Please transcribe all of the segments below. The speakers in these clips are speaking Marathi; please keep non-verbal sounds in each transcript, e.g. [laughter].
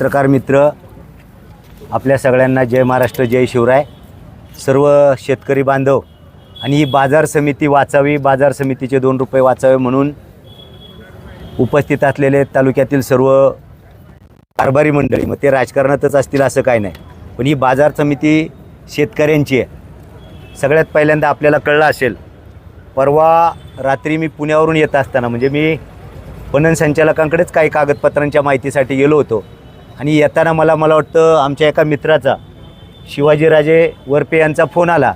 पत्रकार मित्र आपल्या सगळ्यांना जय महाराष्ट्र जय शिवराय. सर्व शेतकरी बांधव आणि ही बाजार समिती वाचावी बाजार समितीचे दोन रुपये वाचावे म्हणून उपस्थित असलेले तालुक्यातील सर्व कारभारी मंडळी मग ते राजकारणातच असतील असं काय नाही. पण ही बाजार समिती शेतकऱ्यांची आहे. सगळ्यात पहिल्यांदा आपल्याला कळलं असेल परवा रात्री मी पुण्यावरून येत असताना म्हणजे मी पणन संचालकांकडेच काही कागदपत्रांच्या माहितीसाठी गेलो होतो. आणि येताना मला मला वाटतं आमच्या एका मित्राचा शिवाजीराजे वरपे यांचा फोन आला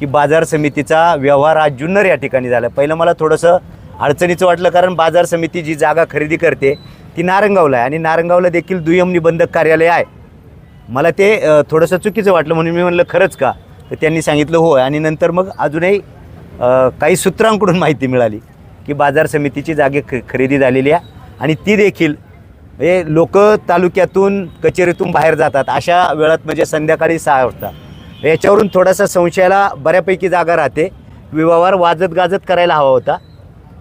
की बाजार समितीचा व्यवहार आज जुन्नर या ठिकाणी झाला. पहिलं मला थोडंसं अडचणीचं वाटलं कारण बाजार समिती जी जागा खरेदी करते ती नारंगावला आहे. आणि नारंगावला देखील दुय्यम निबंधक कार्यालय आहे. मला ते थोडंसं चुकीचं वाटलं म्हणून मी म्हणलं खरंच का? तर त्यांनी सांगितलं होय. आणि नंतर मग अजूनही काही सूत्रांकडून माहिती मिळाली की बाजार समितीची जागे ख खरेदी झालेली आहे. आणि ती देखील म्हणजे हे लोक तालुक्यातून कचेरीतून बाहेर जातात. अशा वेळात म्हणजे संध्याकाळी सहा वाजता. म्हणजे याच्यावरून थोडासा संशयाला बऱ्यापैकी जागा राहते. व्यवहार वाजत गाजत करायला हवा होता.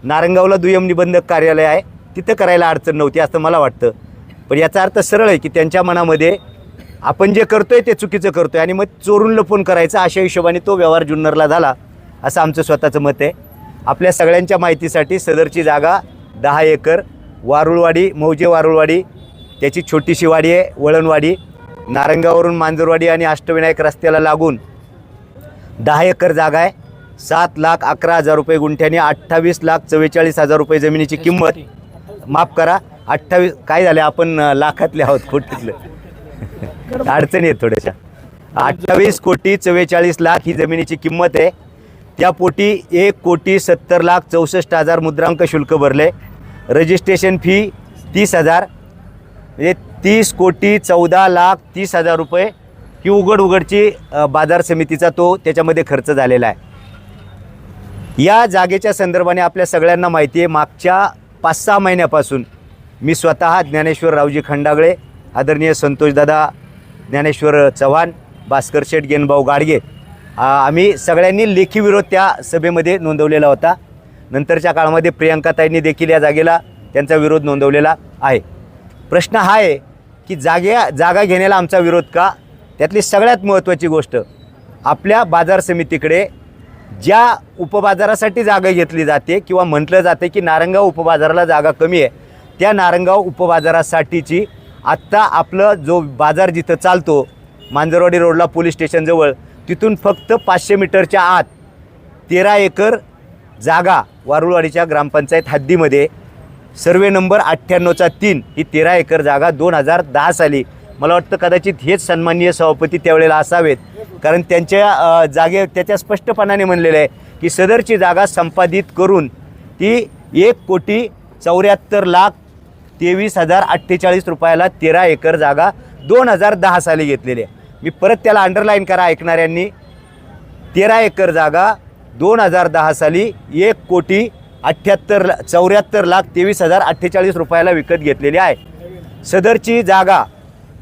नारंगावला दुय्यम निबंधक कार्यालय आहे. तिथं करायला अडचण नव्हती असं मला वाटतं. पण याचा अर्थ सरळ आहे की त्यांच्या मनामध्ये आपण जे करतोय ते चुकीचं करतोय आणि मग चोरून लपून करायचं. अशा हिशोबाने तो व्यवहार जुन्नरला झाला असं आमचं स्वतःचं मत आहे. आपल्या सगळ्यांच्या माहितीसाठी सदरची जागा दहा एकर वारुळवाडी मौजे वारुळवाडी त्याची छोटीशी वाडी आहे वळणवाडी नारंगावरून मांजरवाडी आणि अष्टविनायक रस्त्याला लागून दहा एकर जागा आहे. सात लाख अकरा हजार रुपये गुंठ्याने अठ्ठावीस लाख चव्वेचाळीस हजार रुपये जमिनीची किंमत. माफ करा अठ्ठावीस काय झाले आपण लाखातले आहोत खोटीतलं [laughs] अडचणी आहेत थोड्याशा. अठ्ठावीस कोटी चव्वेचाळीस लाख ही जमिनीची किंमत आहे. त्या पोटी एक कोटी सत्तर लाख चौसष्ट हजार मुद्रांक शुल्क भरले. रजिस्ट्रेशन फी तीस हजार. म्हणजे तीस कोटी चौदा लाख तीस हजार रुपये ही उघड उघडची बाजार समितीचा तो त्याच्यामध्ये खर्च झालेला आहे. या जागेच्या संदर्भाने आपल्या सगळ्यांना माहिती आहे मागच्या पाच सहा महिन्यापासून मी स्वतः ज्ञानेश्वर रावजी खंडागळे आदरणीय संतोषदादा ज्ञानेश्वर चव्हाण भास्कर शेठ गेनभाऊ गाडगे आम्ही सगळ्यांनी लेखी विरोध त्या सभेमध्ये नोंदवलेला होता. नंतरच्या काळामध्ये प्रियंकाताईंनी देखील या जागेला त्यांचा विरोध नोंदवलेला आहे. प्रश्न हा आहे की जागे जागा घेण्याला आमचा विरोध का? त्यातली सगळ्यात महत्त्वाची गोष्ट आपल्या बाजार समितीकडे ज्या उपबाजारासाठी जागा घेतली जाते किंवा म्हटलं जाते की नारंगाव उपबाजाराला जागा कमी आहे त्या नारंगाव उपबाजारासाठीची आत्ता आपलं जो बाजार जिथं चालतो मांजरवाडी रोडला पोलीस स्टेशनजवळ तिथून फक्त पाचशे मीटरच्या आत तेरा एकर जागा वारुळवाडीच्या ग्रामपंचायत हद्दीमध्ये सर्वे नंबर अठ्ठ्याण्णवचा तीन ही तेरा एकर जागा दोन हजार दहा साली. मला वाटतं कदाचित हेच सन्माननीय सभापती त्यावेळेला असावेत. कारण त्यांच्या जागे त्याच्या स्पष्टपणाने म्हणलेलं आहे की सदरची जागा संपादित करून ती एक कोटी चौऱ्याहत्तर लाख तेवीस हजार अठ्ठेचाळीस रुपयाला तेरा एकर जागा दोन हजार दहा साली घेतलेली आहे. मी परत त्याला अंडरलाईन करा ऐकणाऱ्यांनी. तेरा एकर जागा दोन हजार दहा साली एक कोटी अठ्ठ्याहत्तर ला- चौऱ्याहत्तर लाख तेवीस हजार अठ्ठेचाळीस रुपयाला विकत घेतलेली आहे. सदरची जागा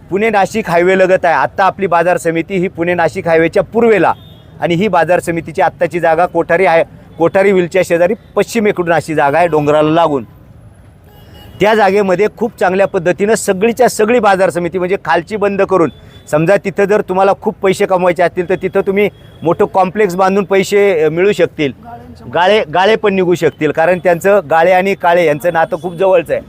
पुणे नाशिक हायवे लगत आहे. आत्ता आपली बाजार समिती ही पुणे नाशिक हायवेच्या पूर्वेला आणि ही बाजार समितीची आत्ताची जागा कोठारी आहे. कोठारी विलच्या शेजारी पश्चिमेकडून अशी जागा आहे डोंगराला लागून. त्या जागेमध्ये खूप चांगल्या पद्धतीनं सगळीच्या सगळी बाजार समिती म्हणजे खालची बंद करून समजा तिथं जर तुम्हाला खूप पैसे कमवायचे असतील तर तिथं तुम्ही मोठं कॉम्प्लेक्स बांधून पैसे मिळू शकतील. गाळे गाळे पण निघू शकतील कारण त्यांचं गाळे आणि काळे यांचं नातं खूप जवळचं आहे.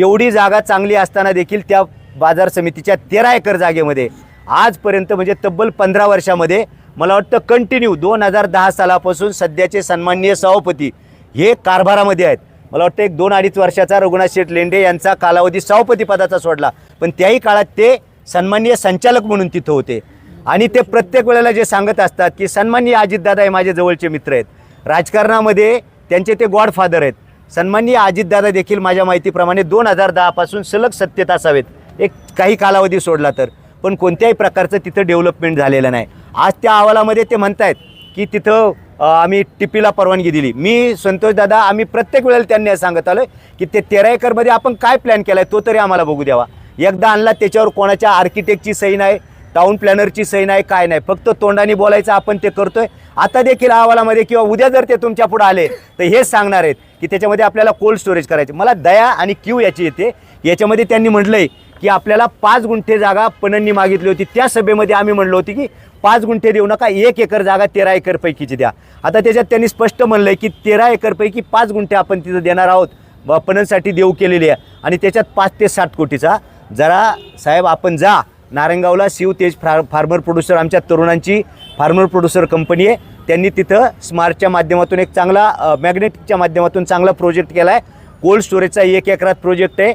एवढी जागा चांगली असताना देखील त्या बाजार समितीच्या तेरा एकर जागेमध्ये आजपर्यंत म्हणजे तब्बल पंधरा वर्षामध्ये मला वाटतं कंटिन्यू दोन हजार दहा सालापासून सध्याचे सन्माननीय सभापती हे कारभारामध्ये आहेत. मला वाटतं एक दोन अडीच वर्षाचा रघुनाथ शेठ लेंडे यांचा कालावधी सभापती पदाचा सोडला पण त्याही काळात ते सन्माननीय संचालक म्हणून तिथं होते. आणि ते प्रत्येक वेळेला जे सांगत असतात की सन्माननीय अजितदादा हे माझे जवळचे मित्र आहेत. राजकारणामध्ये त्यांचे ते गॉडफादर आहेत. सन्माननीय अजितदादा देखील माझ्या माहितीप्रमाणे दोन हजार दहापासून सलग सत्तेत असावेत. एक काही कालावधी सोडला तर. पण कोणत्याही प्रकारचं तिथं डेव्हलपमेंट झालेलं नाही. आज त्या अहवालामध्ये ते म्हणतायत की तिथं आम्ही टिपीला परवानगी दिली. मी संतोषदादा आम्ही प्रत्येक वेळेला त्यांनी असं सांगत आलो की ते तेरा एकरमध्ये आपण काय प्लॅन केला आहे तो तरी आम्हाला बघू द्यावा. एकदा आणला त्याच्यावर कोणाच्या आर्किटेक्टची सही नाही टाऊन प्लॅनरची सही नाही काय नाही. फक्त तोंडाने बोलायचं आपण ते करतोय. आता देखील अहवालामध्ये किंवा उद्या जर ते तुमच्यापुढे आले तर हेच सांगणार आहेत की त्याच्यामध्ये आपल्याला कोल्ड स्टोरेज करायचे. मला दया आणि क्यू याची येते. याच्यामध्ये त्यांनी म्हटलंय की आपल्याला पाच गुंठे जागा पणंनी मागितली होती. त्या सभेमध्ये आम्ही म्हणलो होती की पाच गुंठे देऊ नका एक एकर जागा तेरा एकरपैकीची द्या. आता त्याच्यात त्यांनी स्पष्ट म्हणलं आहे की तेरा एकरपैकी पाच गुंठे आपण तिथं देणार आहोत. ब- पणनसाठी देऊ केलेली आहे. आणि त्याच्यात पाच ते साठ कोटीचा जरा साहेब आपण जा. नारायणगावला शिव तेज फार फार्मर प्रोड्युसर आमच्या तरुणांची फार्मर प्रोड्युसर कंपनी आहे. त्यांनी तिथं स्मार्टच्या माध्यमातून एक चांगला मॅग्नेटिकच्या माध्यमातून चांगला प्रोजेक्ट केला आहे कोल्ड स्टोरेजचा एक एकरात प्रोजेक्ट आहे.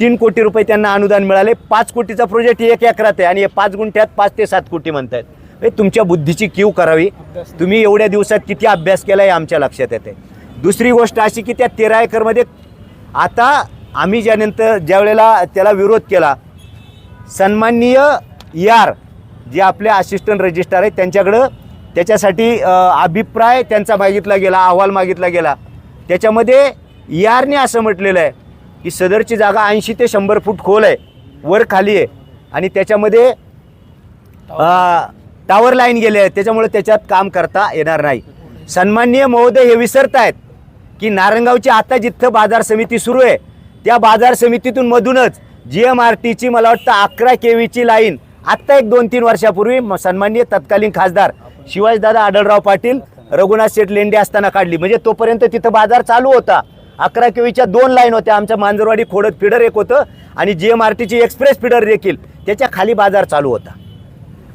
तीन कोटी रुपये त्यांना अनुदान मिळाले. पाच कोटीचा प्रोजेक्ट एक एकरात आहे आणि हे पाच गुंठ्यात पाच ते सात कोटी म्हणतात हे तुमच्या बुद्धीची कीव करावी. तुम्ही एवढ्या दिवसात किती अभ्यास केला हे आमच्या लक्षात येते दुसरी गोष्ट अशी की त्या तेरा एकरमध्ये आता आम्ही ज्यानंतर ज्या वेळेला त्याला विरोध केला सन्माननीय यार जे आपले असिस्टंट रजिस्ट्रार आहेत त्यांच्याकडं त्याच्यासाठी अभिप्राय त्यांचा मागितला गेला अहवाल मागितला गेला. त्याच्यामध्ये यारने असं म्हटलेलं आहे की सदरची जागा ऐंशी ते शंभर फूट खोल आहे वर खाली आहे. आणि त्याच्यामध्ये टावर लाईन गेले आहेत त्याच्यामुळे त्याच्यात काम करता येणार नाही. सन्माननीय महोदय हे विसरत आहेत की नारंगावची आता जिथं बाजार समिती सुरू आहे त्या बाजार समितीतून मधूनच जी एम आर टीची मला वाटतं अकरा के व्हीची लाईन आत्ता एक दोन तीन वर्षापूर्वी सन्मान्य तत्कालीन खासदार शिवाजीदादा आढळराव पाटील रघुनाथ शेठ लेंडे असताना काढली. म्हणजे तोपर्यंत तिथं बाजार चालू होता. अकरा केवीच्या दोन लाईन होत्या. आमच्या मांजरवाडी खोडत फिडर एक होतं आणि जी एम आर टीची एक्सप्रेस फिडर देखील. त्याच्याखाली बाजार चालू होता.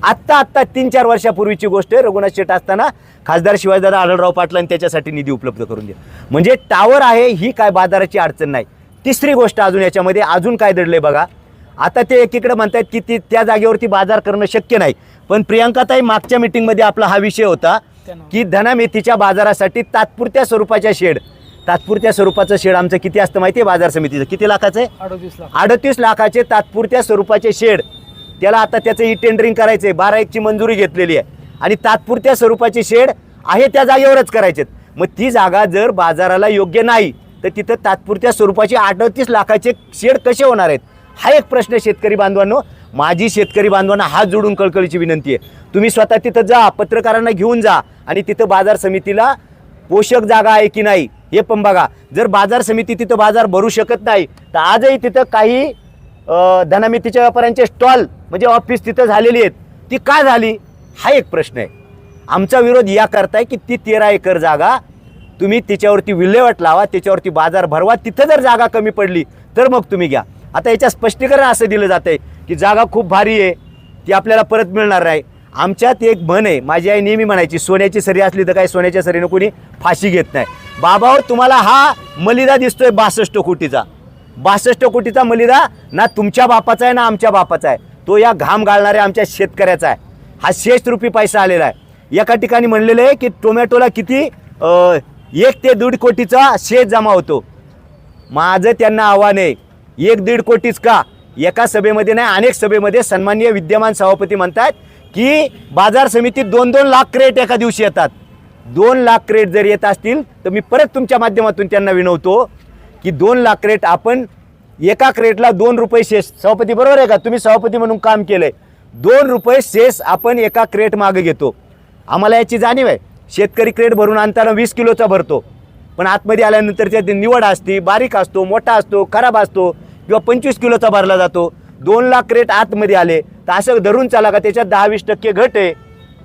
आत्ता आत्ता तीन चार वर्षापूर्वीची गोष्ट आहे. रघुनाथ शेठ असताना खासदार शिवाजीदादा आढळराव पाटलांनी त्याच्यासाठी निधी उपलब्ध करून दिला. म्हणजे टावर आहे ही काय बाजाराची अडचण नाही. तिसरी गोष्ट अजून याच्यामध्ये अजून काय दडलंय बघा. आता ते एकीकडे म्हणतात की ती त्या जागेवरती बाजार करणं शक्य नाही. पण प्रियांकाताई मागच्या मिटिंगमध्ये आपला हा विषय होता की धनामेथीच्या बाजारासाठी तात्पुरत्या स्वरूपाच्या शेड. तात्पुरत्या स्वरूपाचं शेड आमचं किती असतं माहिती आहे बाजार समितीचं? किती लाखाचं आहे? अडतीस लाखाचे तात्पुरत्या स्वरूपाचे शेड. त्याला आता त्याचं ई टेंडरिंग करायचं आहे बारा एकची मंजुरी घेतलेली आहे. आणि तात्पुरत्या स्वरूपाचे शेड आहे त्या जागेवरच करायचे मग ती जागा जर बाजाराला योग्य नाही तर तिथं तात्पुरत्या स्वरूपाचे अडतीस लाखाचे शेड कसे होणार आहेत? हा एक प्रश्न शेतकरी बांधवांनो. माझी शेतकरी बांधवांना हात जोडून कळकळीची विनंती आहे. तुम्ही स्वतः तिथं जा पत्रकारांना घेऊन जा आणि तिथं बाजार समितीला पोषक जागा आहे की नाही हे पण बघा. जर बाजार समिती तिथं बाजार भरू शकत नाही तर आजही तिथं काही धनामितीच्या व्यापाऱ्यांचे स्टॉल म्हणजे ऑफिस तिथं झालेली आहेत. ती का झाली? हा एक प्रश्न आहे. आमचा विरोध या करताय की ती तेरा एकर जागा तुम्ही तिच्यावरती विल्हेवाट लावा त्याच्यावरती बाजार भरवा तिथं जर जागा कमी पडली तर मग तुम्ही घ्या. आता याच्या स्पष्टीकरण असं दिलं जातं आहे की जागा खूप भारी आहे ती आपल्याला परत मिळणार नाही. आमच्यात एक म्हण आहे माझी आई नेहमी म्हणायची सोन्याची सरी असली तर काय सोन्याच्या सरीनं कोणी फाशी घेत नाही. बाबावर तुम्हाला हा मलिदा दिसतोय बासष्ट कोटीचा. बासष्ट कोटीचा मलिदा ना तुमच्या बापाचा आहे ना आमच्या बापाचा आहे. तो या घाम गाळणाऱ्या आमच्या शेतकऱ्याचा आहे. हा शेष रुपी पैसा आलेला आहे. एका ठिकाणी म्हणलेलं आहे की टोमॅटोला किती एक ते दीड कोटीचा शेत जमा होतो. माझं त्यांना आव्हान आहे एक दीड कोटीच का? एका सभेमध्ये नाही अनेक सभेमध्ये सन्मान्य विद्यमान सभापती म्हणतात की बाजार समितीत दोन दोन लाख क्रेट एका दिवशी येतात. दोन लाख क्रेट जर येत असतील तर मी परत तुमच्या माध्यमातून त्यांना विनवतो की दोन लाख क्रेट आपण एका क्रेटला दोन रुपये शेष. सभापती बरोबर आहे का? तुम्ही सभापती म्हणून काम केलं आहे दोन रुपये शेष आपण एका क्रेट मागे घेतो. आम्हाला याची जाणीव आहे. शेतकरी क्रेट भरून आणताना वीस किलोचा भरतो. पण आतमध्ये आल्यानंतर त्यात निवड असते बारीक असतो मोठा असतो खराब असतो किंवा पंचवीस किलोचा भरला जातो. दोन लाख क्रेट आतमध्ये आले तर असं धरून चाला का त्याच्यात दहा वीस टक्के घट आहे.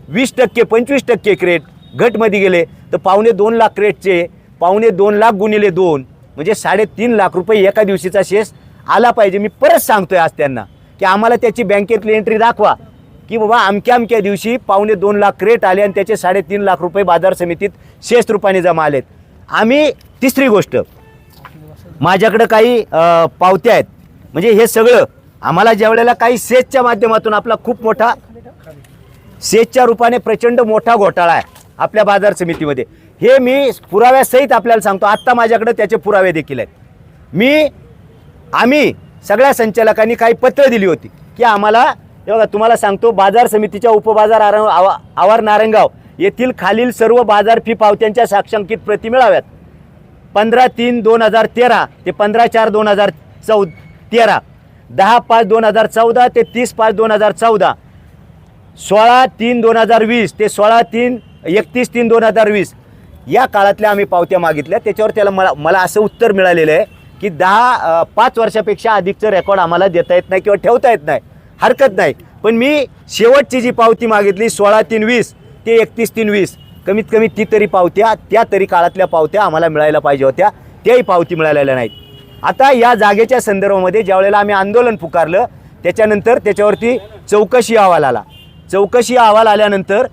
वीस टक्के पंचवीस टक्के क्रेट घटमध्ये गेले तर पावणे दोन लाख क्रेटचे पावणे दोन लाख गुणिले दोन म्हणजे साडेतीन लाख रुपये एका दिवशीचा शेष आला पाहिजे. मी परत सांगतोय आज त्यांना की आम्हाला त्याची बँकेतली एंट्री दाखवा. की बाबा अमक्या अमक्या दिवशी पावणे दोन लाख क्रेट आले आणि त्याचे साडेतीन लाख रुपये बाजार समितीत शेष रूपाने जमा आलेत. आम्ही तिसरी गोष्ट माझ्याकडं काही पावत्या आहेत. म्हणजे हे सगळं आम्हाला ज्या वेळेला काही सेजच्या माध्यमातून आपला खूप मोठा सेजच्या रूपाने प्रचंड मोठा घोटाळा आहे आपल्या बाजार समितीमध्ये. हे मी पुराव्यासहित आपल्याला सांगतो. आत्ता माझ्याकडे त्याचे पुरावे देखील आहेत. मी आम्ही सगळ्या संचालकांनी काही पत्र दिली होती की आम्हाला हे बघा तुम्हाला सांगतो बाजार समितीच्या उपबाजार आर आवा- आवार नारंगाव येथील खालील सर्व बाजार फी पावत्यांच्या साक्षांकित प्रती मिळाव्यात. पंधरा तीन दोन हजार तेरा ते पंधरा चार दोन हजार चौ तेरा. दहा पाच दोन हजार चौदा ते तीस पाच दोन हजार चौदा. सोळा तीन दोन हजार वीस ते सोळा तीन एकतीस तीन दोन हजार वीस. या काळातल्या आम्ही पावत्या मागितल्या. त्याच्यावर त्याला मला मला असं उत्तर मिळालेलं आहे की दहा पाच वर्षापेक्षा अधिकचं रेकॉर्ड आम्हाला देता येत नाही किंवा ठेवता येत नाही. हरकत नाही. पण मी शेवटची जी पावती मागितली सोळा तीन वीस ते एकतीस तीन वीस कमीत कमी ती तरी पावत्या त्या तरी काळातल्या पावत्या आम्हाला मिळायला पाहिजे होत्या. त्याही पावती मिळालेल्या नाहीत. आता या जागेच्या संदर्भामध्ये ज्यावेळेला आम्ही आंदोलन पुकारलं त्याच्यानंतर त्याच्यावरती चौकशी अहवाल आला. चौकशी अहवाल आल्यानंतर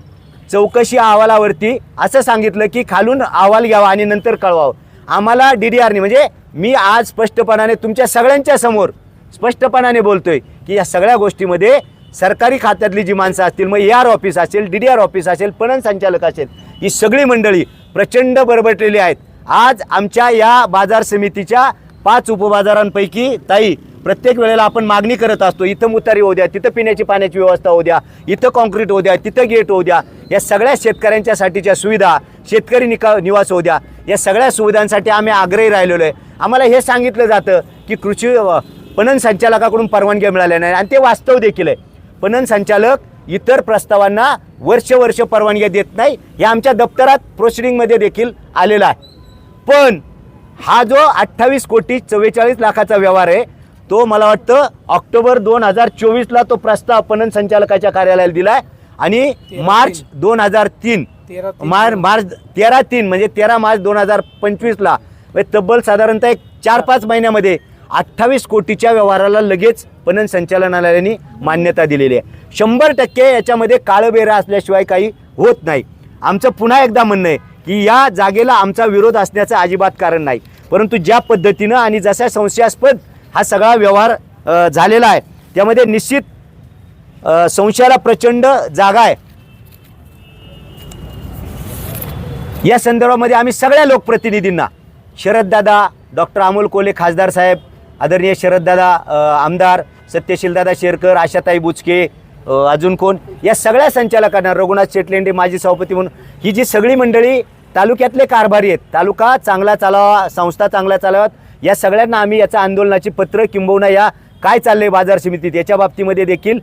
चौकशी अहवालावरती असं सांगितलं की खालून अहवाल घ्यावा आणि नंतर कळवावं. आम्हाला डी डी आरने म्हणजे मी आज स्पष्टपणाने तुमच्या सगळ्यांच्या समोर स्पष्टपणाने बोलतोय. की या सगळ्या गोष्टीमध्ये सरकारी खात्यातली जी माणसं असतील मग ए आर ऑफिस असेल डी डी आर ऑफिस असेल पणन संचालक असेल ही सगळी मंडळी प्रचंड बरबटलेली आहेत. आज आमच्या या बाजार समितीच्या पाच उपबाजारांपैकी ताई प्रत्येक वेळेला आपण मागणी करत असतो इथं मुतारी होऊ द्या तिथं पिण्याची पाण्याची व्यवस्था होऊ द्या इथं कॉन्क्रीट होऊ द्या तिथं गेट होऊ द्या या सगळ्या शेतकऱ्यांच्यासाठीच्या सुविधा शेतकरी निका निवास होऊ द्या या सगळ्या सुविधांसाठी आम्ही आग्रही राहिलेलो आहे. आम्हाला हे सांगितलं जातं की कृषी पणन संचालकाकडून परवानगी मिळाल्या नाही. आणि ते वास्तव देखील आहे. पणन संचालक इतर प्रस्तावांना वर्ष वर्ष परवानग्या देत नाही. हे आमच्या दप्तरात प्रोसिडिंगमध्ये देखील आलेला आहे. पण हा जो अठ्ठावीस कोटी चव्वेचाळीस लाखाचा व्यवहार आहे तो मला वाटतं ऑक्टोबर दोन हजार चोवीसला तो प्रस्ताव पणन संचालकाच्या कार्यालयाला दिलाय. आणि मार्च दोन हजार तीन. मार्च मार्च तेरा तीन म्हणजे तेरा मार्च दोन हजार पंचवीसला. म्हणजे तब्बल साधारणतः एक चार पाच महिन्यामध्ये अठ्ठावीस कोटीच्या व्यवहाराला लगेच पणन संचालनालयाने मान्यता दिलेली आहे. शंभर टक्के याच्यामध्ये काळबेरा असल्याशिवाय काही होत नाही. आमचं पुन्हा एकदा म्हणणं आहे की या जागेला आमचा विरोध असण्याचं अजिबात कारण नाही. परंतु ज्या पद्धतीनं आणि जसा संशयास्पद हा सगळा व्यवहार झालेला आहे त्यामध्ये निश्चित संशयाला प्रचंड जागा आहे. या संदर्भामध्ये आम्ही सगळ्या लोकप्रतिनिधींना शरददादा डॉक्टर अमोल कोले खासदार साहेब आदरणीय शरददादा आमदार सत्यशीलदादा शेरकर आशाताई बुचके अजून कोण? या सगळ्या संचालकांना रघुनाथ शेटलेंडे माजी सभापती म्हणून. ही जी सगळी मंडळी तालुक्यातले कारभारी आहेत. तालुका चांगला चालावा संस्था चांगल्या चालाव्यात. या सगळ्यांना आम्ही याचा आंदोलनाची पत्र किंबहुना या काय चाललंय बाजार समितीत याच्या बाबतीमध्ये देखील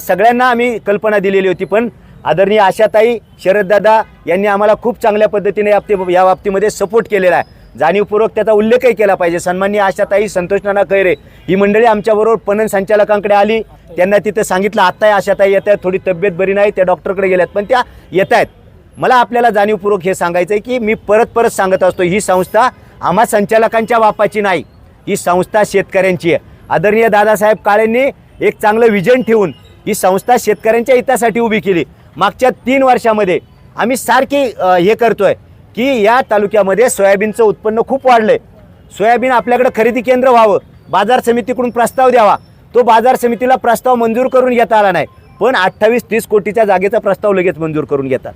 सगळ्यांना आम्ही कल्पना दिलेली होती. पण आदरणीय आशाताई शरददादा यांनी आम्हाला खूप चांगल्या पद्धतीने या बाबतीमध्ये सपोर्ट केलेला आहे. जाणीवपूर्वक त्याचा उल्लेखही केला पाहिजे. सन्माननीय आशाताई संतोष नाना खैरे ही मंडळी आमच्याबरोबर पणन संचालकांकडे आली. त्यांना तिथं सांगितलं आत्ताही आशाताई येत आहेत थोडी तब्येत बरी नाही त्या डॉक्टरकडे गेल्यात पण त्या येत आहेत. मला आपल्याला जाणीवपूर्वक हे सांगायचं आहे की मी परत परत सांगत असतो ही संस्था आम्हा संचालकांच्या बापाची नाही ही संस्था शेतकऱ्यांची आहे. आदरणीय दादासाहेब काळेंनी एक चांगलं विजन ठेवून ही संस्था शेतकऱ्यांच्या हितासाठी उभी केली. मागच्या तीन वर्षामध्ये आम्ही सारखी हे करतोय. की या तालुक्यामध्ये सोयाबीनचं उत्पन्न खूप वाढलंय. सोयाबीन आपल्याकडे खरेदी केंद्र व्हावं बाजार समितीकडून प्रस्ताव द्यावा. तो बाजार समितीला प्रस्ताव मंजूर करून घेता आला नाही पण अठ्ठावीस तीस कोटीच्या जागेचा प्रस्ताव लगेच मंजूर करून घेतात.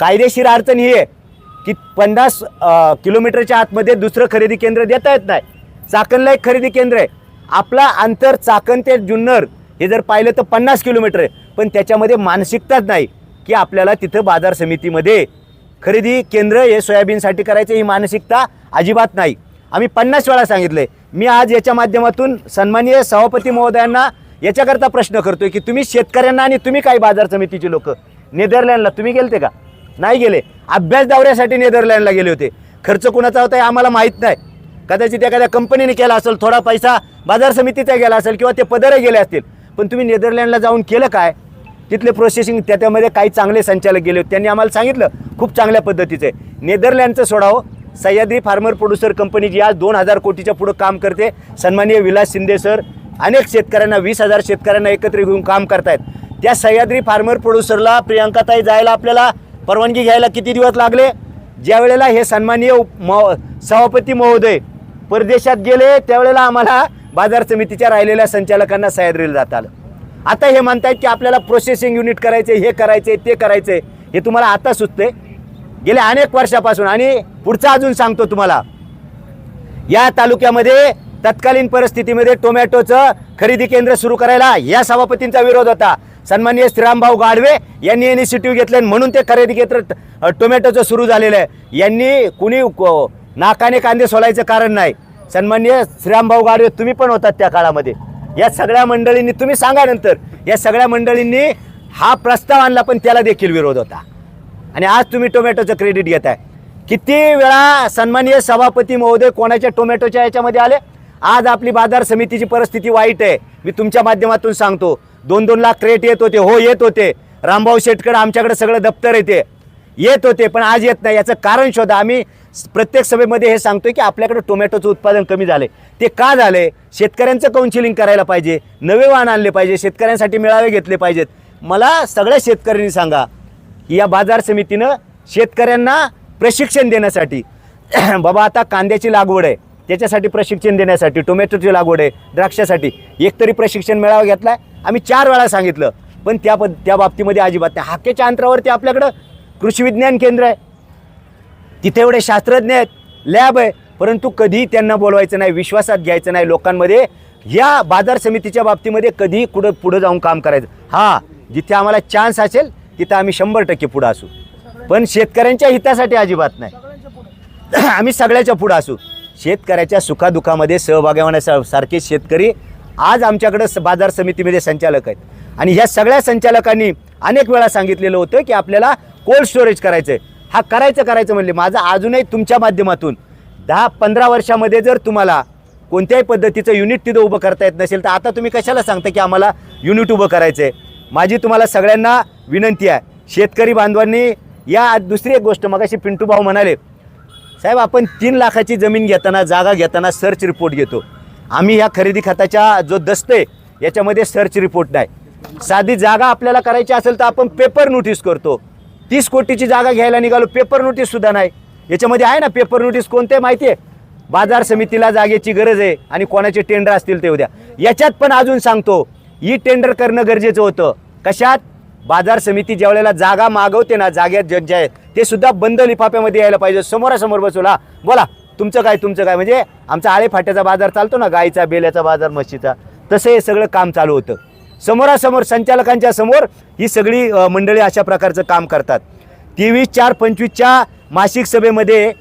कायदेशीर अडचण ही आहे की पन्नास किलोमीटरच्या आतमध्ये दुसरं खरेदी केंद्र देता येत नाही. चाकणला एक खरेदी केंद्र आहे. आपला अंतर चाकण ते जुन्नर हे जर पाहिलं तर पन्नास किलोमीटर आहे पण त्याच्यामध्ये मानसिकताच नाही की आपल्याला तिथं बाजार समितीमध्ये खरेदी केंद्र हे सोयाबीनसाठी करायचं ही मानसिकता अजिबात नाही. आम्ही पन्नास वेळा सांगितले मी आज याच्या माध्यमातून सन्माननीय सभापती महोदयांना याच्याकरता प्रश्न करतोय की तुम्ही शेतकऱ्यांना आणि तुम्ही काही बाजार समितीचे लोक? नेदरलँडला तुम्ही गेलते का? नाही गेले. अभ्यास दौऱ्यासाठी नेदरलँडला गेले होते. खर्च कुणाचा होता हे आम्हाला माहीत नाही. कदाचित एखाद्या कंपनीने केला असेल थोडा पैसा बाजार समितीचा गेला असेल किंवा ते पदरे गेले असतील. पण तुम्ही नेदरलँडला जाऊन केलं काय? तिथले प्रोसेसिंग त्याच्यामध्ये काही चांगले संचालक गेले. होते त्यांनी आम्हाला सांगितलं खूप चांगल्या पद्धतीचं. आहे नेदरलँडचं सोडावं. सह्याद्री फार्मर प्रोड्युसर कंपनी जी आज दोन हजार कोटीच्या पुढं काम करते. सन्माननीय विलास शिंदे सर अनेक शेतकऱ्यांना वीस हजार शेतकऱ्यांना एकत्र घेऊन काम करतायत. त्या सह्याद्री फार्मर प्रोड्युसरला प्रियांकाताई जायला आपल्याला परवानगी घ्यायला किती दिवस लागले? ज्या वेळेला हे सन्माननीय उप- महो- सभापती महोदय परदेशात गेले त्यावेळेला आम्हाला बाजार समितीच्या राहिलेल्या संचालकांना सह्याद्रीला जाता आलं. आता हे म्हणतायत की आपल्याला प्रोसेसिंग युनिट करायचे हे करायचे ते करायचे हे तुम्हाला आता सुचते गेल्या अनेक वर्षापासून आणि पुढचं अजून सांगतो तुम्हाला. या तालुक्यामध्ये तत्कालीन परिस्थितीमध्ये टोमॅटोचं खरेदी केंद्र सुरू करायला या सभापतींचा विरोध होता. सन्माननीय श्रीरामभाऊ गाडवे यांनी इनिशिएटिव्ह घेतले म्हणून ते खरेदी केंद्र टोमॅटोचं सुरू झालेलं आहे. यांनी कुणी नाकाने कांदे सोलायचं कारण नाही. सन्माननीय श्रीरामभाऊ गाडवे तुम्ही पण होतात त्या काळामध्ये. या सगळ्या मंडळींनी तुम्ही सांगा नंतर या सगळ्या मंडळींनी हा प्रस्ताव आणला पण त्याला देखील विरोध होता. आणि आज तुम्ही टोमॅटोचं क्रेडिट घेताय किती वेळा सन्माननीय सभापती महोदय कोणाच्या टोमॅटोच्या याच्यामध्ये आले? आज आपली बाजार समितीची परिस्थिती वाईट आहे. मी तुमच्या माध्यमातून सांगतो दोन दोन लाख क्रेट येत होते हो येत होते. रामभाऊ शेटकडे आमच्याकडे सगळं दप्तर येते. येत होते पण आज येत नाही. याचं कारण शोधा. आम्ही प्रत्येक सभेमध्ये हे सांगतोय की आपल्याकडे टोमॅटोचं उत्पादन कमी झाले ते का झाले शेतकऱ्यांचं काउन्सिलिंग करायला पाहिजे. नवे वाहन आणले पाहिजे. शेतकऱ्यांसाठी मेळावे घेतले पाहिजेत. मला सगळ्या शेतकऱ्यांनी सांगा की या बाजार समितीनं शेतकऱ्यांना प्रशिक्षण देण्यासाठी [clears throat] बाबा आता कांद्याची लागवड आहे. त्याच्यासाठी प्रशिक्षण देण्यासाठी टोमॅटोची लागवड आहे द्राक्षासाठी. एकतरी प्रशिक्षण मेळावा आहे आम्ही चार वेळा सांगितलं. पण त्या पद त्या बाबतीमध्ये अजिबात नाही. हाकेच्या अंतरावरती आपल्याकडं कृषी विज्ञान केंद्र आहे. तिथे एवढे शास्त्रज्ञ आहेत लॅब आहे. परंतु कधीही त्यांना बोलवायचं नाही विश्वासात घ्यायचं नाही. लोकांमध्ये या बाजार समितीच्या बाबतीमध्ये कधीही कुठं पुढं जाऊन काम करायचं. हा जिथे आम्हाला चान्स असेल तिथं आम्ही शंभर टक्के पुढं असू. पण शेतकऱ्यांच्या हितासाठी अजिबात नाही. [clears throat] आम्ही सगळ्याच्या पुढं असू. शेतकऱ्याच्या सुखादुखामध्ये सहभागी होण्यासारखे शेतकरी आज आमच्याकडं स- बाजार समितीमध्ये संचालक आहेत. आणि ह्या सगळ्या संचालकांनी अनेक वेळा सांगितलेलं होतं की आपल्याला कोल्ड स्टोरेज करायचं आहे हा करायचं करायचं म्हणले माझं अजूनही तुमच्या माध्यमातून. दहा पंधरा वर्षामध्ये जर तुम्हाला कोणत्याही पद्धतीचं युनिट तिथं उभं करता येत नसेल तर आता तुम्ही कशाला सांगता की आम्हाला युनिट उभं करायचं आहे माझी तुम्हाला सगळ्यांना विनंती आहे. शेतकरी बांधवांनी या दुसरी एक गोष्ट मगाशी पिंटू भाऊ म्हणाले साहेब आपण तीन लाखाची जमीन घेताना जागा घेताना सर्च रिपोर्ट घेतो. आम्ही ह्या खरेदी खताच्या जो दस्त आहे याच्यामध्ये सर्च रिपोर्ट नाही. साधी जागा आपल्याला करायची असेल तर आपण पेपर नोटीस करतो. तीस कोटीची जागा घ्यायला निघालो पेपर नोटीस सुद्धा नाही. याच्यामध्ये आहे ना पेपर नोटीस कोणते माहिती आहे? बाजार समितीला जागेची गरज आहे आणि कोणाचे टेंडर असतील ते उद्या. याच्यात पण अजून सांगतो ई टेंडर करणं गरजेचं होतं. कशात? बाजार समिती ज्या वेळेला जागा मागवते ना जागेत जे आहेत ते सुद्धा बंद लिफाफ्यामध्ये यायला पाहिजे. समोरासमोर बसवला बोला तुमचं काय तुमचं काय? म्हणजे आमचा आळेफाट्याचा बाजार चालतो ना गाईचा बेल्याचा बाजार म्हशीचा. तसं हे सगळं काम चालू होतं. समोरासमोर संचालकांच्या समोर ही सगळी मंडळी अशा प्रकारचं काम करतात. तेवीस चार पंचवीसच्या मासिक सभेमध्ये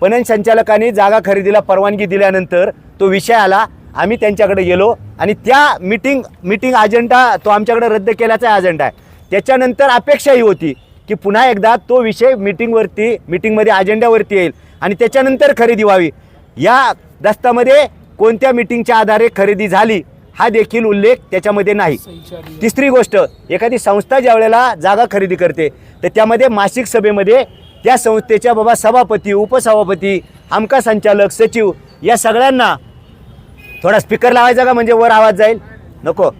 पणन संचालकांनी जागा खरेदीला परवानगी दिल्यानंतर तो विषय आला. आम्ही त्यांच्याकडे गेलो आणि त्या मीटिंग मीटिंग अजेंडा तो आमच्याकडे रद्द केल्याचा अजेंडा आहे. त्याच्यानंतर अपेक्षा ही होती की पुन्हा एकदा तो विषय मीटिंगवरती मीटिंगमध्ये अजेंड्यावरती येईल आणि त्याच्यानंतर खरेदी व्हावी. या दस्तामध्ये कोणत्या मीटिंगच्या आधारे खरेदी झाली हा देखील उल्लेख त्याच्यामध्ये नाही. तिसरी गोष्ट एखादी संस्था ज्या वेळेला जागा खरेदी करते तर त्यामध्ये मासिक सभेमध्ये त्या संस्थेच्या बाबा सभापती उपसभापती आमका संचालक सचिव या सगळ्यांना थोडा स्पीकर लावायचा का? म्हणजे वर आवाज जाईल? नको.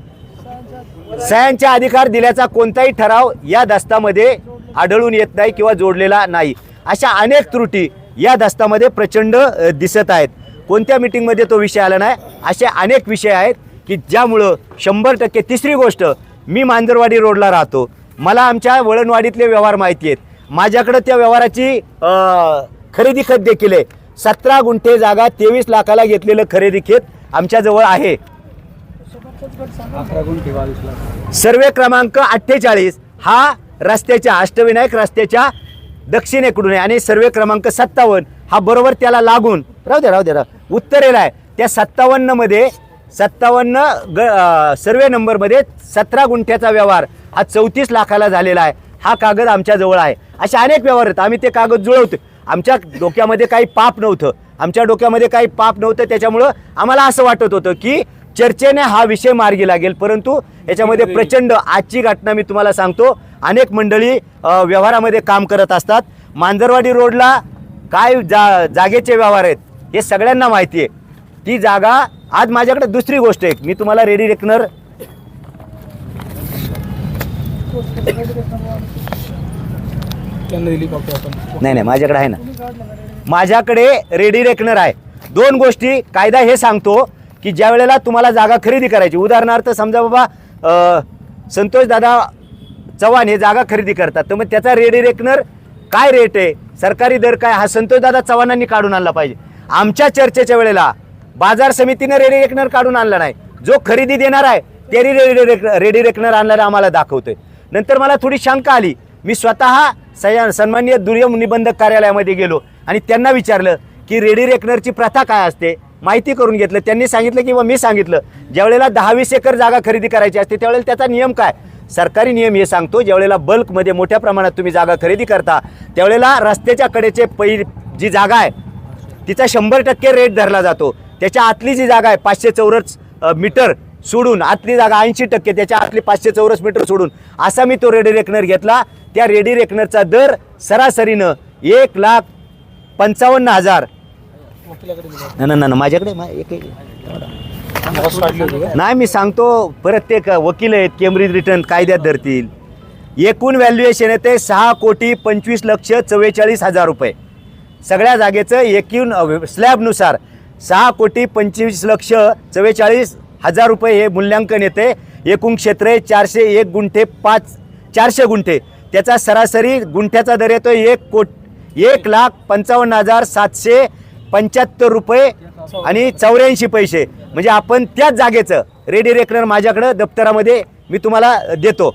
सह्यांचा अधिकार दिल्याचा कोणताही ठराव या दस्तामध्ये आढळून येत नाही किंवा जोडलेला नाही. अशा अनेक त्रुटी या दस्तामध्ये प्रचंड दिसत आहेत. कोणत्या मीटिंगमध्ये तो विषय आला नाही? असे अनेक विषय आहेत. की ज्यामुळं शंभर टक्के तिसरी गोष्ट मी मांजरवाडी रोडला राहतो. मला आमच्या वळणवाडीतले व्यवहार माहिती आहेत. माझ्याकडं त्या व्यवहाराची खरेदी खत देखील आहे. सतरा गुंठे जागा तेवीस लाखाला घेतलेलं खरेदी खत आमच्याजवळ आहे. सर्वे क्रमांक अठ्ठेचाळीस हा रस्त्याच्या अष्टविनायक रस्त्याच्या दक्षिणेकडून आहे आणि सर्वे क्रमांक सत्तावन्न हा बरोबर त्याला लागून राहू दे राहू दे राहू उत्तरेला आहे. त्या सत्तावन्नमध्ये सत्तावन्न ग सर्वे नंबरमध्ये सतरा गुंठ्याचा व्यवहार हा चौतीस लाखाला झालेला आहे. हा कागद आमच्याजवळ आहे. असे अनेक व्यवहार आहेत. आम्ही ते कागद जुळवतो आमच्या डोक्यामध्ये काही पाप नव्हतं. आमच्या डोक्यामध्ये काही पाप नव्हतं. त्याच्यामुळं आम्हाला असं वाटत होतं की चर्चेने हा विषय मार्गी लागेल. परंतु याच्यामध्ये प्रचंड आजची घटना मी तुम्हाला सांगतो. अनेक मंडळी व्यवहारामध्ये काम करत असतात. मांजरवाडी रोडला काय जा जागेचे व्यवहार आहेत हे सगळ्यांना माहिती आहे. ती जागा आज माझ्याकडे दुसरी गोष्ट आहे. मी तुम्हाला रेडी रेकनर नाही नाही माझ्याकडे आहे ना. माझ्याकडे रेडी रेकनर आहे. दोन गोष्टी कायदा हे सांगतो की ज्या वेळेला तुम्हाला जागा खरेदी करायची उदाहरणार्थ समजा बाबा संतोष दादा चव्हाण हे जागा खरेदी करतात तर मग त्याचा रेडी रेकनर काय रेट आहे? सरकारी दर काय? हा संतोष दादा चव्हाणांनी काढून आणला पाहिजे. आमच्या चर्चेच्या वेळेला बाजार समितीने रेडी रेकनर काढून आणला नाही. जो खरेदी देणार आहे ते रेडी रेक रेडी रेकनर आणणारा आम्हाला दाखवतोय. नंतर मला थोडी शंका आली. मी स्वतः सया सन्मान्य दुर्यम निबंधक कार्यालयामध्ये गेलो आणि त्यांना विचारलं की रेडी रेकनरची प्रथा काय असते? माहिती करून घेतलं. त्यांनी सांगितलं किंवा मी सांगितलं ज्यावेळेला दहा वीस एकर जागा खरेदी करायची असते त्यावेळेला त्याचा नियम काय? सरकारी नियम हे सांगतो ज्यावेळेला बल्कमध्ये मोठ्या प्रमाणात तुम्ही जागा खरेदी करता त्यावेळेला रस्त्याच्या कडेचे पै जी जागा आहे तिचा शंभर टक्के रेट धरला जातो. त्याच्या आतली जी जागा आहे पाचशे चौरस मीटर सोडून आतली जागा ऐंशी टक्के त्याच्या आतली पाचशे चौरस मीटर सोडून असा मी तो रेडी रेकनर घेतला. त्या रेडी रेकनरचा दर सरासरीनं एक लाख पंचावन्न हजार. वकिलाकडे ना नाही माझ्याकडे मा- एक एक- नाही मी सांगतो परत ते वकील आहेत केम्ब्रिज रिटर्न कायद्यात धरतील. एकूण व्हॅल्युएशन येते सहा कोटी पंचवीस लक्ष चव्वेचाळीस हजार रुपये. सगळ्या जागेचं एकूण स्लॅबनुसार सहा कोटी पंचवीस लक्ष चव्वेचाळीस हजार रुपये हे मूल्यांकन येते. एकूण क्षेत्र आहे चारशे एक गुंठे पाच चारशे गुंठे. त्याचा सरासरी गुंठ्याचा दर येतो एक कोट एक लाख पंचावन्न हजार सातशे पंच्याहत्तर रुपये आणि चौऱ्याऐंशी पैसे. म्हणजे आपण त्याच जागेचं रेडी रेकनर माझ्याकडं दप्तरामध्ये मी तुम्हाला देतो.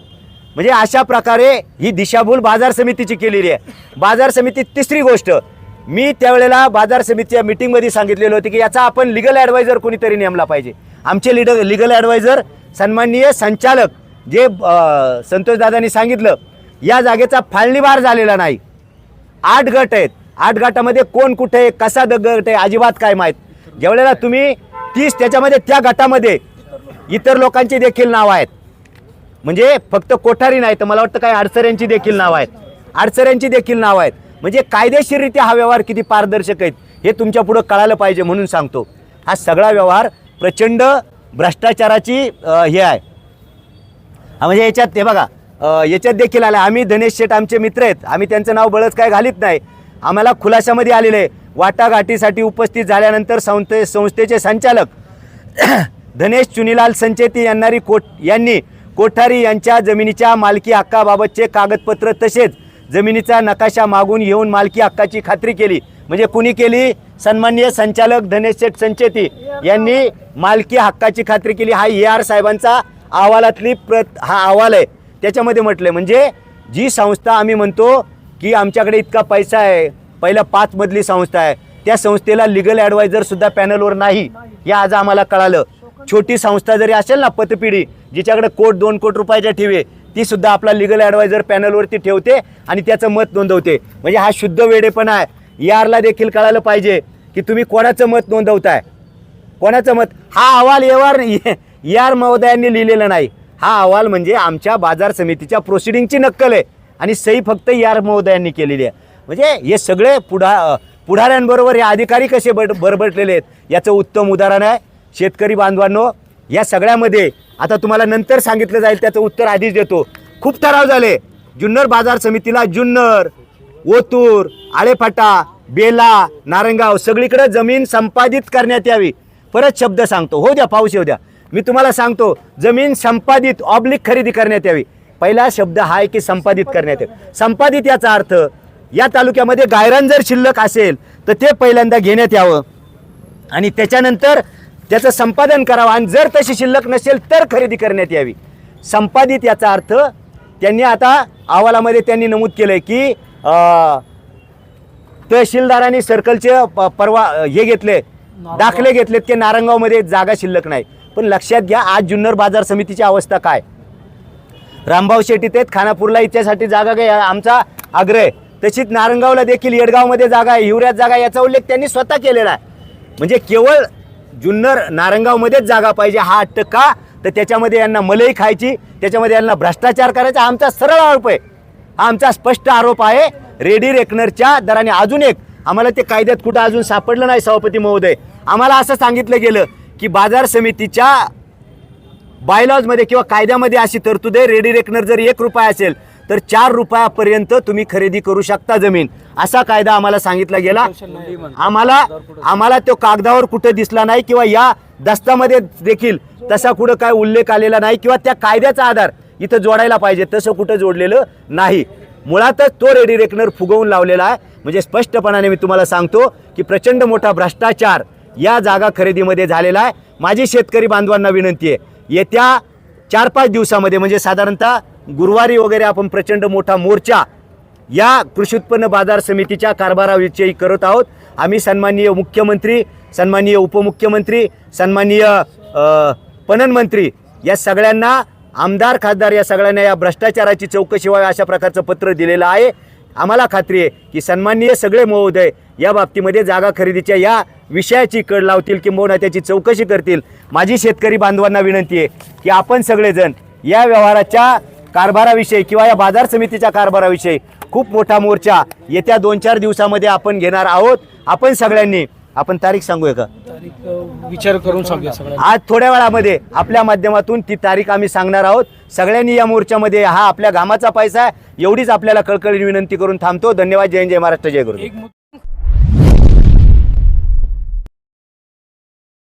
म्हणजे अशा प्रकारे ही दिशाभूल बाजार समितीची केलेली आहे. बाजार समिती तिसरी गोष्ट मी त्यावेळेला बाजार समितीच्या मिटिंगमध्ये सांगितलेलं होतं की याचा आपण लिगल ॲडवायझर कोणीतरी नेमला पाहिजे. आमचे लिडर लिगल ॲडवायझर सन्माननीय संचालक जे संतोषदादांनी सांगितलं या जागेचा फाळणीभार झालेला नाही. आठ गट आहेत. आठ गटामध्ये कोण कुठे आहे, कसा द गट आहे अजिबात काय माहीत. ज्यावेळेला तुम्ही तीस त्याच्यामध्ये त्या गटामध्ये इतर लोकांची देखील नावं आहेत. म्हणजे फक्त कोठारी नाही तर मला वाटतं काही अडसऱ्यांची देखील नावं आहेत. अडसऱ्यांची देखील नावं आहेत. म्हणजे कायदेशीररित्या हा व्यवहार किती पारदर्शक आहेत हे तुमच्या पुढं कळालं पाहिजे म्हणून सांगतो. हा सगळा व्यवहार प्रचंड भ्रष्टाचाराची हे आहे. हा म्हणजे याच्यात हे बघा याच्यात देखील आलं आम्ही धनेश शेठ आमचे मित्र आहेत आम्ही त्यांचं नाव बळच काय घालीत नाही. आम्हाला खुलाशामध्ये आलेलं आहे. वाटाघाटीसाठी उपस्थित झाल्यानंतर संस्थे संस्थेचे संचालक [clears throat] धनेश चुनीलाल संचेती यांनारी कोट यांनी कोठारी यांच्या जमिनीच्या मालकी हक्काबाबतचे कागदपत्र तसेच जमिनीचा नकाशा मागून येऊन मालकी हक्काची खात्री केली. म्हणजे कुणी केली? सन्मान्य संचालक धनेश शेठ संचेती यांनी मालकी हक्काची खात्री केली. हा ए आर साहेबांचा अहवालातली प्रत हा अहवाल आहे. त्याच्यामध्ये म्हटलं म्हणजे जी संस्था आम्ही म्हणतो की आमच्याकडे इतका पैसा आहे. पहिल्या पाच मधली संस्था आहे. त्या संस्थेला लिगल ॲडवायझरसुद्धा पॅनलवर नाही. हे आज आम्हाला कळालं. छोटी संस्था जरी असेल ना पतपिढी जिच्याकडे कोट दोन कोट रुपयाच्या ठेवी ती सुद्धा आपला लिगल ॲडवायझर पॅनलवरती ठेवते आणि त्याचं मत नोंदवते. म्हणजे हा शुद्ध वेडेपणा आहे. यारला देखील कळालं पाहिजे की तुम्ही कोणाचं मत नोंदवताय? कोणाचं मत? हा अहवाल येवार यार महोदयांनी लिहिलेला नाही. हा अहवाल म्हणजे आमच्या बाजार समितीच्या प्रोसिडिंगची नक्कल आहे. आणि सही फक्त यार महोदयांनी केलेली आहे. म्हणजे हे सगळे पुढा पुढाऱ्यांबरोबर हे अधिकारी कसे बड बरबटलेले आहेत? याचं उत्तम उदाहरण आहे. शेतकरी बांधवांनो या सगळ्यामध्ये आता तुम्हाला नंतर सांगितलं जाईल त्याचं उत्तर आधीच देतो. खूप ठराव झाले. जुन्नर बाजार समितीला जुन्नर ओतूर आळेफाटा बेला नारंगाव सगळीकडे जमीन संपादित करण्यात यावी. परत शब्द सांगतो. हो द्या पाऊस येऊ द्या. मी तुम्हाला सांगतो जमीन संपादित ऑब्लिक खरेदी करण्यात यावी. पहिला शब्द हा आहे की संपादित करण्यात यावी. संपादित याचा अर्थ या तालुक्यामध्ये गायरान जर शिल्लक असेल तर ते पहिल्यांदा घेण्यात यावं. आणि त्याच्यानंतर त्याचं संपादन करावं आणि जर तशी शिल्लक नसेल तर खरेदी करण्यात यावी. संपादित याचा अर्थ त्यांनी आता अहवालामध्ये त्यांनी नमूद केलं आहे की तहसीलदारांनी सर्कलचे प- परवा हे घेतले दाखले घेतलेत की नारंगावमध्ये जागा शिल्लक नाही. पण लक्षात घ्या आज जुन्नर बाजार समितीची अवस्था काय? रामभाऊ शेट्टी तेच खानापूरला इच्छासाठी जागा काय आमचा आग्रह आहे. तशीच नारंगावला देखील येडगावमध्ये जागा आहे हिवऱ्यात जागा याचा उल्लेख त्यांनी स्वतः केलेला आहे. म्हणजे केवळ जुन्नर नारंगावमध्येच जागा पाहिजे हा अट्ट का? तर त्याच्यामध्ये यांना मलई खायची त्याच्यामध्ये यांना भ्रष्टाचार करायचा आमचा सरळ आरोप आहे. हा आमचा स्पष्ट आरोप आहे. रेडी रेकनरच्या दराने अजून एक आम्हाला ते कायद्यात कुठं अजून सापडलं नाही सभापती महोदय. आम्हाला असं सांगितलं गेलं की बाजार समितीच्या बायलॉजमध्ये किंवा कायद्यामध्ये अशी तरतूद आहे रेडी रेकनर जर एक रुपया असेल तर चार रुपयापर्यंत तुम्ही खरेदी करू शकता जमीन. असा कायदा आम्हाला सांगितला गेला. आम्हाला आम्हाला तो कागदावर कुठं दिसला नाही किंवा या दस्तामध्ये देखील तसा कुठं काय उल्लेख आलेला नाही किंवा त्या कायद्याचा आधार इथं जोडायला पाहिजे तसं कुठं जोडलेलं नाही. मुळातच तो रेडी रेकनर फुगवून लावलेला आहे. म्हणजे स्पष्टपणाने मी तुम्हाला सांगतो की प्रचंड मोठा भ्रष्टाचार या जागा खरेदीमध्ये झालेला आहे. माझी शेतकरी बांधवांना विनंती आहे. येत्या चार पाच दिवसामध्ये म्हणजे साधारणतः गुरुवारी वगैरे आपण प्रचंड मोठा मोर्चा या कृषी उत्पन्न बाजार समितीच्या कारभाराविषयी करत आहोत. आम्ही सन्माननीय मुख्यमंत्री सन्माननीय उपमुख्यमंत्री सन्माननीय अ, पणन मंत्री या सगळ्यांना आमदार खासदार या सगळ्यांना या भ्रष्टाचाराची चौकशी व्हावी अशा प्रकारचं पत्र दिलेलं आहे. आम्हाला खात्री आहे की सन्माननीय सगळे महोदय या बाबतीमध्ये जागा खरेदीच्या या विषयाची कड लावतील किंबहुना त्याची चौकशी करतील. माझी शेतकरी बांधवांना विनंती आहे की आपण सगळेजण या व्यवहाराच्या कारभाराविषयी किंवा या बाजार समितीच्या कारभाराविषयी खूप मोठा मोर्चा येत्या दोन चार दिवसामध्ये आपण घेणार आहोत. आपण सगळ्यांनी आपण तारीख सांगूया का? तारीख विचार करून सांगूया आज थोड्या वेळामध्ये आपल्या माध्यमातून ती तारीख आम्ही सांगणार आहोत. सगळ्यांनी या मोर्चामध्ये हा आपल्या घामाचा पैसा आहे. एवढीच आपल्याला कळकळी विनंती करून थांबतो. धन्यवाद. जय जय महाराष्ट्र जय गुरु एक